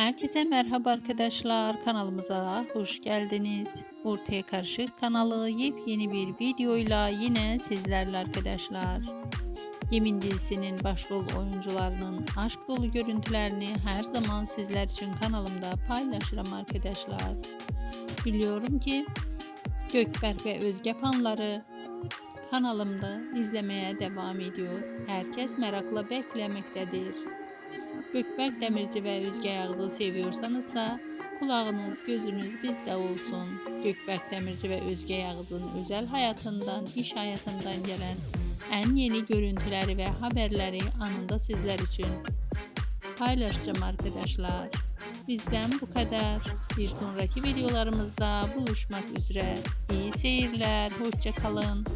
Herkese merhaba arkadaşlar. Kanalımıza hoş geldiniz. Ortaya Karışık kanalı yepyeni bir videoyla yine sizlerle arkadaşlar. Yemin dizisinin başrol oyuncularının aşk dolu görüntülerini her zaman sizler için kanalımda paylaşırım arkadaşlar. Biliyorum ki Gökberk ve Özge fanları kanalımda izlemeye devam ediyor. Herkes merakla beklemektedir. Gökberk Demirci ve Özge Yağız'ı seviyorsanızsa kulağınız gözünüz bizde olsun. Gökberk Demirci ve Özge Yağız'ın özel hayatından, iş hayatından gelen en yeni görüntüleri ve haberleri anında sizler için paylaşacağım arkadaşlar. Bizden bu kadar. Bir sonraki videolarımızda buluşmak üzere. İyi seyirler, hoşça kalın.